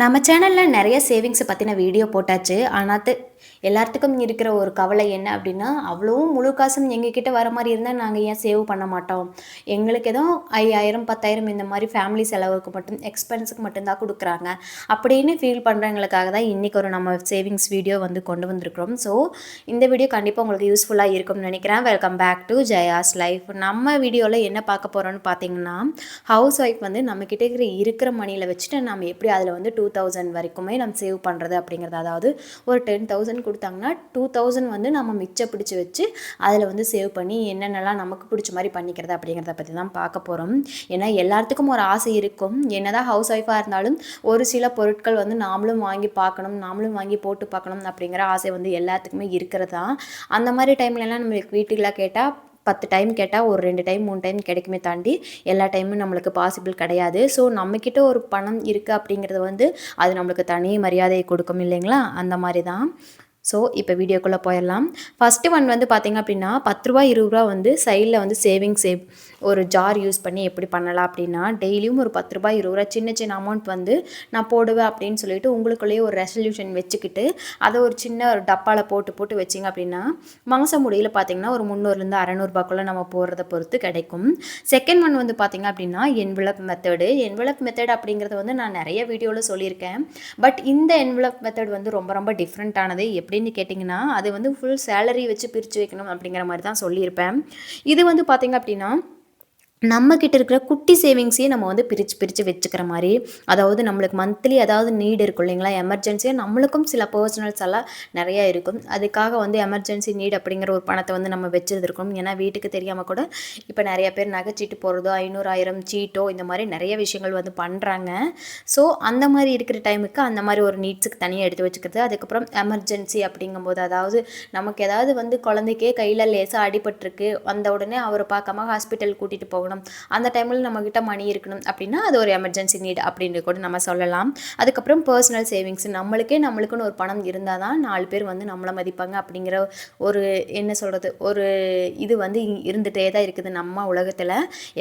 நம்ம சேனலில் நிறைய சேவிங்ஸை பற்றின வீடியோ போட்டாச்சு. ஆனால் எல்லாத்துக்கும் இருக்கிற ஒரு கவலை என்ன அப்படின்னா அவ்வளோவும் முழு காசும் எங்ககிட்ட வர மாதிரி இருந்தால் நாங்கள் ஏன் சேவ் பண்ண மாட்டோம்? எங்களுக்கு எதுவும் ஐயாயிரம் பத்தாயிரம் இந்த மாதிரி ஃபேமிலி செலவுக்கு மட்டும் எக்ஸ்பென்ஸுக்கு மட்டும்தான் கொடுக்குறாங்க. அப்படின்னு ஃபீல் பண்ணுறவங்களுக்காக தான் இன்றைக்கி ஒரு நம்ம சேவிங்ஸ் வீடியோ வந்து கொண்டு வந்திருக்கிறோம். ஸோ இந்த வீடியோ கண்டிப்பாக உங்களுக்கு யூஸ்ஃபுல்லாக இருக்கும்னு நினைக்கிறேன். Welcome back to Jaya's life நம்ம வீடியோவில் என்ன பார்க்க போகிறோன்னு பார்த்தீங்கன்னா ஹவுஸ் ஒய்ஃப் வந்து நம்மக்கிட்ட இருக்கிற இருக்கிற மணியில் வச்சுட்டு நம்ம எப்படி அதில் வந்து டூ தௌசண்ட் வரைக்குமே நம்ம சேவ் பண்ணுறது அப்படிங்கிறது. அதாவது ஒரு டென் தௌசண்ட் கொடுத்தாங்கன்னா டூ தௌசண்ட் வந்து நம்ம மிச்சம் பிடிச்சி வச்சு அதில் வந்து சேவ் பண்ணி என்னென்னலாம் நமக்கு பிடிச்ச மாதிரி பண்ணிக்கிறது அப்படிங்கிறத பற்றி தான் பார்க்க போகிறோம் ஏன்னா எல்லாத்துக்கும் ஒரு ஆசை இருக்கும். என்னதான் ஹவுஸ் ஒய்ஃபாக இருந்தாலும் ஒரு சில பொருட்கள் வந்து நாமளும் வாங்கி பார்க்கணும் நாமளும் வாங்கி போட்டு பார்க்கணும் அப்படிங்கிற ஆசை வந்து எல்லாத்துக்குமே இருக்கிறது தான். அந்த மாதிரி டைம்லலாம் நம்மளுக்கு வீட்டுக்கெலாம் கேட்டால் பத்து டைம் கேட்டால் ஒரு ரெண்டு டைம் மூணு டைம் கிடைக்குமே தாண்டி எல்லா டைமும் நம்மளுக்கு பாசிபிள் கிடையாது. ஸோ நம்மக்கிட்ட ஒரு பணம் இருக்குது அப்படிங்கிறது வந்து அது நம்மளுக்கு தனி மரியாதையை கொடுக்கும் இல்லைங்களா? அந்த மாதிரி தான். ஸோ இப்போ வீடியோக்குள்ளே போயிடலாம். ஃபஸ்ட்டு ஒன் வந்து பார்த்திங்க அப்படின்னா பத்து ரூபா இருபது ரூபா வந்து சைடில் வந்து சேவிங் சேவ் ஒரு ஜார் யூஸ் பண்ணி எப்படி பண்ணலாம் அப்படின்னா டெய்லியும் ஒரு பத்து ரூபாய் இருபது ரூபா சின்ன சின்ன அமௌண்ட் வந்து நான் போடுவேன் அப்படின்னு சொல்லிட்டு உங்களுக்குள்ளேயே ஒரு ரெசல்யூஷன் வச்சுக்கிட்டு அதை ஒரு சின்ன ஒரு டப்பாவில் போட்டு போட்டு வச்சிங்க அப்படின்னா மாதம் முடியில் பார்த்தீங்கன்னா ஒரு முந்நூறுலேருந்து அறநூறுபாக்குள்ளே நம்ம போடுறத பொறுத்து கிடைக்கும். செகண்ட் ஒன் வந்து பார்த்திங்க அப்படின்னா என்வலப் மெத்தடு என்வலப் மெத்தட் அப்படிங்கிறது வந்து நான் நிறைய வீடியோவில் சொல்லியிருக்கேன். பட் இந்த என்வலப் மெத்தட் வந்து ரொம்ப ரொம்ப டிஃப்ரெண்ட்டானது எப்படின்னு கேட்டிங்கன்னா அது வந்து ஃபுல் சேலரி வச்சு பிரித்து வைக்கணும் அப்படிங்கிற மாதிரி தான் சொல்லியிருப்பேன். இது வந்து பார்த்திங்க அப்படின்னா நம்மக்கிட்ட இருக்கிற குட்டி சேவிங்ஸையே நம்ம வந்து பிரித்து பிரித்து வச்சுக்கிற மாதிரி அதாவது நம்மளுக்கு மந்த்லி அதாவது நீடு இருக்கும் இல்லைங்களா? எமர்ஜென்சியாக நம்மளுக்கும் சில பர்சனல்ஸ் எல்லாம் நிறையா இருக்கும். அதுக்காக வந்து எமர்ஜென்சி நீட் அப்படிங்கிற ஒரு பணத்தை வந்து நம்ம வச்சுருந்துருக்கோம் ஏன்னா வீட்டுக்கு தெரியாமல் கூட இப்போ நிறைய பேர் நகைச்சீட்டு போகிறதோ ஐநூறு ஆயிரம் சீட்டோ இந்த மாதிரி நிறைய விஷயங்கள் வந்து பண்ணுறாங்க ஸோ அந்த மாதிரி இருக்கிற டைமுக்கு அந்த மாதிரி ஒரு நீட்ஸுக்கு தனியாக எடுத்து வச்சுக்கிறது. அதுக்கப்புறம் எமர்ஜென்சி அப்படிங்கும்போது அதாவது நமக்கு ஏதாவது வந்து குழந்தைக்கே கையில் லேசாக அடிபட்டிருக்கு வந்த உடனே அவரை பார்க்காம ஹாஸ்பிட்டல் கூட்டிகிட்டு போகணும். போகணும் அந்த டைமில் நம்மக்கிட்ட மணி இருக்கணும் அப்படின்னா அது ஒரு எமர்ஜென்சி நீட் அப்படின்னு கூட நம்ம சொல்லலாம். அதுக்கப்புறம் பர்சனல் சேவிங்ஸ் நம்மளுக்கே நம்மளுக்குன்னு ஒரு பணம் இருந்தால் தான் நாலு பேர் வந்து நம்மளை மதிப்பாங்க அப்படிங்கிற ஒரு என்ன சொல்கிறது ஒரு இது வந்து இருந்துகிட்டே தான் இருக்குது நம்ம உலகத்தில்.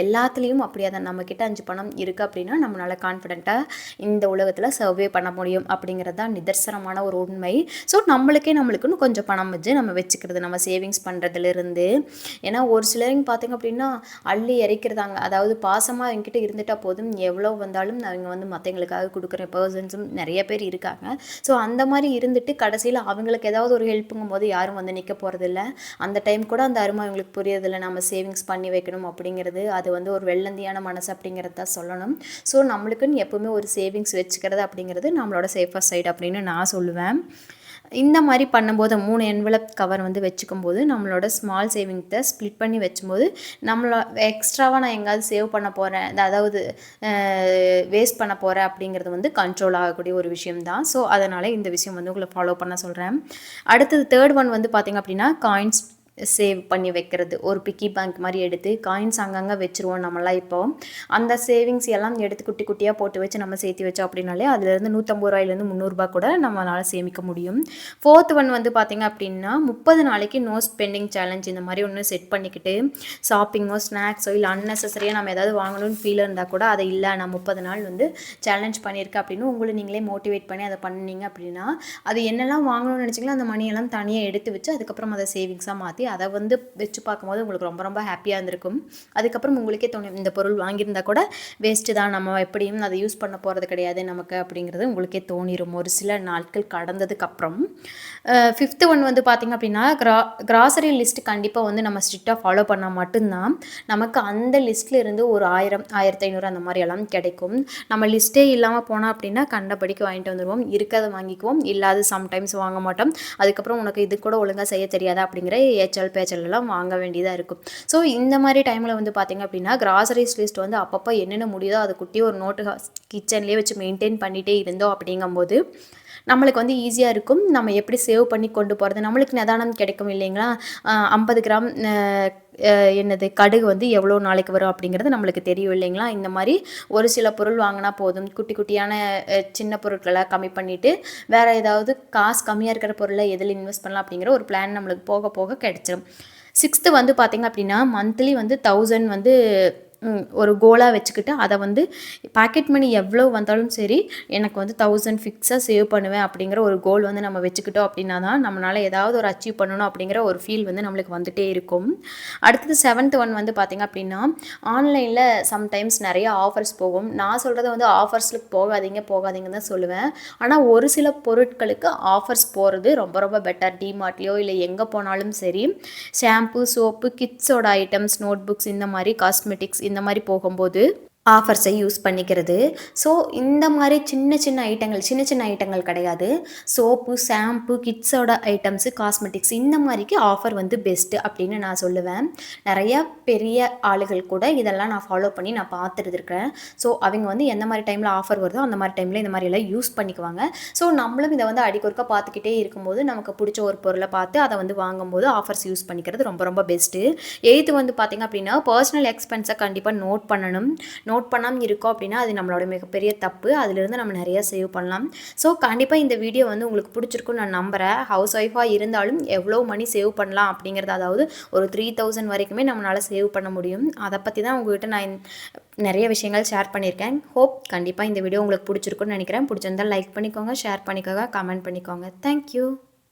எல்லாத்துலேயும் அப்படியே தான். நம்மக்கிட்ட அஞ்சு பணம் இருக்குது அப்படின்னா நம்மளால் கான்ஃபிடென்ட்டாக இந்த உலகத்தில் சர்வே பண்ண முடியும் அப்படிங்கிறது தான் நிதர்சனமான ஒரு உண்மை. ஸோ நம்மளுக்கே நம்மளுக்குன்னு கொஞ்சம் பணம் வச்சு நம்ம வச்சுக்கிறது நம்ம சேவிங்ஸ் பண்ணுறதுலேருந்து ஏன்னா ஒரு சிலருங்க பார்த்திங்க அப்படின்னா அள்ளி இறக்கி நினைக்கிறதாங்க அதாவது பாசமாக என்கிட்ட இருந்துட்டால் போதும். எவ்வளோ வந்தாலும் அவங்க வந்து மற்றவங்களுக்காக கொடுக்குற பர்சன்ஸும் நிறைய பேர் இருக்காங்க. ஸோ அந்த மாதிரி இருந்துட்டு கடைசியில் அவங்களுக்கு ஏதாவது ஒரு ஹெல்ப்புங்கும் போது யாரும் வந்து நிற்க போகிறதில்ல அந்த டைம் கூட அந்த அருமை அவங்களுக்கு புரியறதில்ல. நம்ம சேவிங்ஸ் பண்ணி வைக்கணும் அப்படிங்கிறது. அது வந்து ஒரு வெள்ளந்தியான மனசு அப்படிங்கிறது தான் சொல்லணும். ஸோ நம்மளுக்குன்னு எப்போவுமே ஒரு சேவிங்ஸ் வச்சுக்கிறது அப்படிங்கிறது நம்மளோட சேஃபர் சைடு அப்படின்னு நான் சொல்லுவேன். இந்த மாதிரி பண்ணும்போது மூணு என்வலப் கவர் வந்து வச்சுக்கும் போது நம்மளோட ஸ்மால் சேவிங்ஸை ஸ்ப்ளிட் பண்ணி வச்சும்போது நம்மளோட எக்ஸ்ட்ராவாக நான் எங்கேயாவது சேவ் பண்ண போகிறேன் அதாவது வேஸ்ட் பண்ண போகிறேன் அப்படிங்கிறது வந்து கண்ட்ரோல் ஆகக்கூடிய ஒரு விஷயம் தான் ஸோ அதனால் இந்த விஷயம் வந்து உங்களை ஃபாலோ பண்ண சொல்கிறேன் அடுத்தது தேர்ட் ஒன் வந்து பார்த்திங்க அப்படின்னா காயின்ஸ் சேவ் பண்ணி வைக்கிறது. ஒரு பிக்கி பேங்க் மாதிரி எடுத்து காயின்ஸ் அங்கங்கே வச்சுருவோம் நம்மளாம் இப்போ. அந்த சேவிங்ஸ் எல்லாம் எடுத்து குட்டி குட்டியாக போட்டு வச்சு நம்ம சேர்த்து வச்சோம் அப்படின்னாலே அதுலேருந்து நூற்றம்பது ரூபாயிலேருந்து முந்நூறுரூபா கூட நம்மளால் சேமிக்க முடியும். ஃபோர்த் ஒன் வந்து பார்த்திங்க அப்படின்னா முப்பது நாளைக்கு நோ ஸ்பெண்டிங் சேலஞ்ச் இந்த மாதிரி ஒன்று செட் பண்ணிக்கிட்டு ஷாப்பிங்கோ ஸ்நாக்ஸோ இல்லை அன்னெசரியாக நம்ம ஏதாவது வாங்கணும்னு ஃபீல் இருந்தால் கூட அதை இல்லை நான் முப்பது நாள் வந்து சேலஞ்ச் பண்ணியிருக்கேன் அப்படின்னு உங்களை நீங்களே மோட்டிவேட் பண்ணி அதை பண்ணிங்க அப்படின்னா அது என்னெல்லாம் வாங்கணும்னு நினச்சிங்களோ அந்த மணியெல்லாம் தனியாக எடுத்து வச்சு அதுக்கப்புறம் அதை சேவிங்ஸாக மாற்றி அதை வந்து வச்சு பார்க்கும்போது உங்களுக்கு ரொம்ப ரொம்ப ஹாப்பியாக இருந்திருக்கும். அதுக்கப்புறம் உங்களுக்கே தோணும் இந்த பொருள் வாங்கியிருந்தா கூட வேஸ்ட்டு தான் நம்ம எப்படியும் அதை யூஸ் பண்ண போகிறது கிடையாது நமக்கு அப்படிங்கிறது உங்களுக்கே தோணிடும் ஒரு சில நாட்கள் கடந்ததுக்கப்புறம் ஃபிஃப்த்து ஒன் வந்து பார்த்திங்க அப்படின்னா கிரா கிராசரி லிஸ்ட் கண்டிப்பாக வந்து நம்ம ஸ்ட்ரிக்டாக ஃபாலோ பண்ணால் மட்டும்தான். நமக்கு அந்த லிஸ்ட்டில் இருந்து ஒரு ஆயிரம் ஆயிரத்தி ஐநூறு அந்த மாதிரி எல்லாம் கிடைக்கும். நம்ம லிஸ்ட்டே இல்லாமல் போனால் அப்படின்னா கண்டபடிக்கு வாங்கிட்டு வந்துடுவோம் இருக்கிறத வாங்கிக்குவோம். இல்லாத சம்டைம்ஸ் வாங்க மாட்டோம். அதுக்கப்புறம் உனக்கு இது கூட ஒழுங்காக செய்ய தெரியாதா அப்படிங்கிற ஏச்ச பேச்சல் பேச்சலெல்லாம் வாங்க வேண்டியதாக இருக்கும். ஸோ இந்த மாதிரி டைமில் வந்து பார்த்திங்க அப்படின்னா கிராசரிஸ் லிஸ்ட் வந்து அப்பப்போ என்னென்ன முடியுதோ அதை குட்டி ஒரு நோட்டு கிச்சன்லேயே வச்சு மெயின்டைன் பண்ணிகிட்டே இருந்தோம் அப்படிங்கும்போது நம்மளுக்கு வந்து ஈஸியாக இருக்கும். நம்ம எப்படி சேவ் பண்ணி கொண்டு போகிறது நம்மளுக்கு நிதானம் கிடைக்கும் இல்லைங்களா? ஐம்பது கிராம் என்னது கடுகு வந்து எவ்வளோ நாளைக்கு வரும் அப்படிங்கிறது நம்மளுக்கு தெரியும் இல்லைங்களா? இந்த மாதிரி ஒரு சில பொருள் வாங்கினா போதும். குட்டி குட்டியான சின்ன பொருட்களை கம்மி பண்ணிவிட்டு வேறு ஏதாவது காசு கம்மியாக இருக்கிற பொருளை எதில் இன்வெஸ்ட் பண்ணலாம் அப்படிங்கிற ஒரு பிளான் நம்மளுக்கு போக போக கிடச்சிரும். சிக்ஸ்த்து வந்து பார்த்திங்க அப்படின்னா மந்த்லி வந்து தௌசண்ட் வந்து ஒரு கோலாக வச்சுக்கிட்டு அதை வந்து பாக்கெட் மணி எவ்வளோ வந்தாலும் சரி எனக்கு வந்து தௌசண்ட் ஃபிக்ஸாக சேவ் பண்ணுவேன் அப்படிங்கிற ஒரு கோல் வந்து நம்ம வச்சுக்கிட்டோம் அப்படின்னா தான் நம்மளால் ஏதாவது ஒரு அச்சீவ் பண்ணணும் அப்படிங்கிற ஒரு ஃபீல் வந்து நம்மளுக்கு வந்துட்டே இருக்கும். அடுத்தது செவன்த் ஒன் வந்து பார்த்திங்க அப்படின்னா ஆன்லைனில் சம்டைம்ஸ் நிறைய ஆஃபர்ஸ் போகும். நான் சொல்கிறது வந்து ஆஃபர்ஸில் போகாதீங்க போகாதீங்கன்னு தான் சொல்லுவேன். ஆனால் ஒரு சில பொருட்களுக்கு ஆஃபர்ஸ் போகிறது ரொம்ப ரொம்ப பெட்டர் டிமார்ட்லேயோ இல்லை எங்கே போனாலும் சரி ஷாம்பு சோப்பு கிட்ஸோட ஐட்டம்ஸ் நோட் புக்ஸ் இந்த மாதிரி காஸ்மெட்டிக்ஸ் இந்த மாதிரி போகும்போது ஆஃபர்ஸை யூஸ் பண்ணிக்கிறது. ஸோ இந்த மாதிரி சின்ன சின்ன ஐட்டங்கள் சின்ன சின்ன ஐட்டங்கள் கிடையாது. சோப்பு ஷாம்பு கிட்ஸோட ஐட்டம்ஸு காஸ்மெட்டிக்ஸ் இந்த மாதிரிக்கு ஆஃபர் வந்து பெஸ்ட்டு அப்படின்னு நான் சொல்லுவேன். நிறைய பெரிய ஆளுகள் கூட இதெல்லாம் நான் ஃபாலோ பண்ணி நான் பார்த்துட்டு ஸோ அவங்க வந்து எந்த மாதிரி டைமில் ஆஃபர் வருதோ அந்த மாதிரி டைமில் இந்த மாதிரி எல்லாம் யூஸ் பண்ணிக்குவாங்க. ஸோ நம்மளும் இதை வந்து அடிக்கொருக்க பார்த்துக்கிட்டே இருக்கும்போது நமக்கு பிடிச்ச ஒரு பொருளை பார்த்து அதை வந்து வாங்கும்போது ஆஃபர்ஸ் யூஸ் பண்ணிக்கிறது ரொம்ப ரொம்ப பெஸ்ட்டு எய்த்து வந்து பார்த்திங்க அப்படின்னா பர்சனல் எக்ஸ்பென்ஸை கண்டிப்பாக நோட் பண்ணணும். நோட் பண்ணாமல் இருக்கோம் அப்படின்னா அது நம்மளோட மிகப்பெரிய தப்பு. அதிலிருந்து நம்ம நிறைய சேவ் பண்ணலாம். ஸோ கண்டிப்பாக இந்த வீடியோ வந்து உங்களுக்கு பிடிச்சிருக்குன்னு நான் நம்புகிறேன் ஹவுஸ் ஒய்ஃபாக இருந்தாலும் எவ்வளோ மணி சேவ் பண்ணலாம் அப்படிங்கிறது அதாவது ஒரு த்ரீ தௌசண்ட் வரைக்குமே நம்மளால் சேவ் பண்ண முடியும். அதை பற்றி தான் உங்கள்கிட்ட நான் நிறைய விஷயங்கள் ஷேர் பண்ணியிருக்கேன். ஹோப் கண்டிப்பாக இந்த வீடியோ உங்களுக்கு பிடிச்சிருக்குன்னு நினைக்கிறேன். பிடிச்சிருந்தால் லைக் பண்ணிக்கோங்க ஷேர் பண்ணிக்கோங்க கமெண்ட் பண்ணிக்கோங்க. தேங்க்யூ